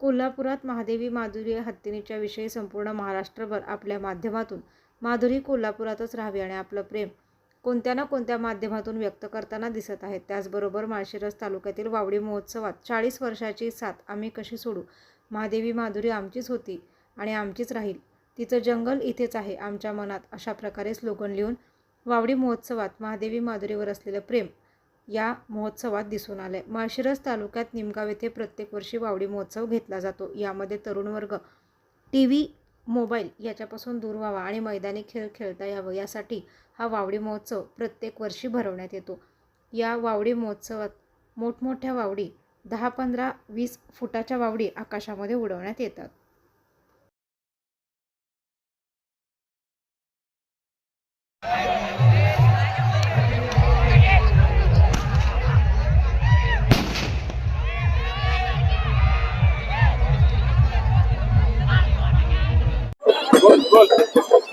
कोल्हापुरात महादेवी माधुरी हत्तीनीच्या विषयी संपूर्ण महाराष्ट्रभर आपल्या माध्यमातून माधुरी कोल्हापुरातच राहावी आणि आपलं प्रेम कोणत्या ना कोणत्या माध्यमातून व्यक्त करताना दिसत आहेत त्याचबरोबर माळशिरस तालुक्यातील वावडी महोत्सवात चाळीस वर्षाची साथ आम्ही कशी सोडू? महादेवी माधुरी आमचीच होती आणि आमचीच राहील. तिचं जंगल इथेच आहे आमच्या मनात अशा प्रकारे स्लोगन लिहून वावडी महोत्सवात महादेवी माधुरीवर असलेलं प्रेम या महोत्सवात दिसून आले माळशिरस तालुक्यात निमगाव येथे प्रत्येक वर्षी वावडी महोत्सव घेतला जातो. यामध्ये तरुण वर्ग टी व्ही मोबाईल याच्यापासून दूर व्हावा आणि मैदानी खेळ खेळता यावं यासाठी हा वावडी महोत्सव प्रत्येक वर्षी भरवण्यात येतो. या वावडी महोत्सवात मोठमोठ्या वावडी दहा पंधरा वीस फुटाच्या वावडी आकाशामध्ये उडवण्यात येतात.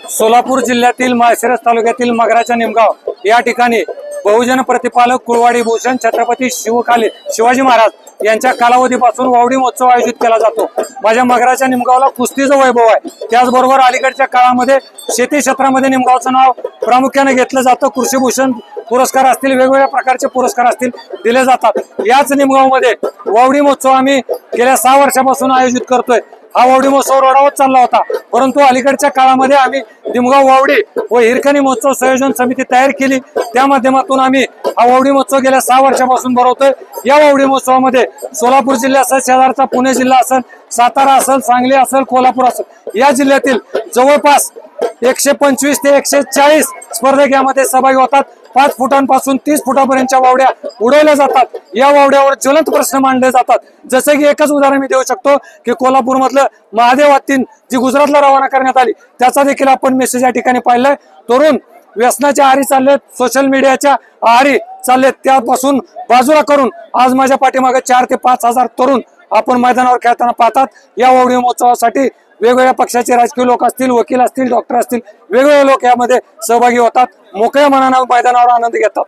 सोलापूर जिल्ह्यातील माळशिरस तालुक्यातील मगराच्या निमगाव. या ठिकाणी बहुजन प्रतिपालक कुळवाडी भूषण छत्रपती शिवकाले शिवाजी महाराज यांच्या कालावधीपासून वावडी महोत्सव आयोजित केला जातो. माझ्या मगराच्या निमगावला कुस्तीचं वैभव आहे. त्याचबरोबर अलीकडच्या काळामध्ये शेती क्षेत्रामध्ये निमगावचं नाव प्रामुख्याने घेतलं जातं. कृषीभूषण पुरस्कार असतील वेगवेगळ्या प्रकारचे पुरस्कार असतील दिले जातात. याच निमगावमध्ये वावडी महोत्सव आम्ही गेल्या सहा वर्षापासून आयोजित करतोय. हा वावडी महोत्सव रोडावर चालला होता. परंतु अलीकडच्या काळामध्ये आम्ही दिमगाव वावडी व हिरकणी महोत्सव संयोजन समिती तयार केली. त्या माध्यमातून आम्ही हा वावडी महोत्सव गेल्या सहा वर्षापासून भरवतोय. या वावडी महोत्सवामध्ये सोलापूर जिल्हा असेल शेजारचा पुणे जिल्हा असेल सातारा असेल सांगली असेल कोल्हापूर असेल या जिल्ह्यातील जवळपास एकशे पंचवीस ते एकशे चाळीस स्पर्धक यामध्ये सहभागी होतात. पाच फुटांपासून तीस फुटापर्यंतच्या वावड्या उडवल्या जातात. या वावड्यावर ज्वलंत प्रश्न मांडले जातात. जसे की एकच उदाहरण मी देऊ शकतो की कोल्हापूर मधलं महादेव हत्तीन जी गुजरातला रवाना करण्यात आली त्याचा देखील आपण मेसेज या ठिकाणी पाहिलाय. तरुण व्यसनाच्या आहारी चाललेत सोशल मीडियाच्या आहारी चाललेत. त्यापासून बाजूला करून आज माझ्या पाठीमागे चार ते पाच हजार तरुण आपण मैदानावर खेळताना पाहतात. या वावडी महोत्सवासाठी वेगवेगळ्या पक्षाचे राजकीय लोक असतील वकील असतील डॉक्टर असतील वेगवेगळे लोक यामध्ये सहभागी होतात. मोकळ्या मनानं मैदानावर आनंद घेतात.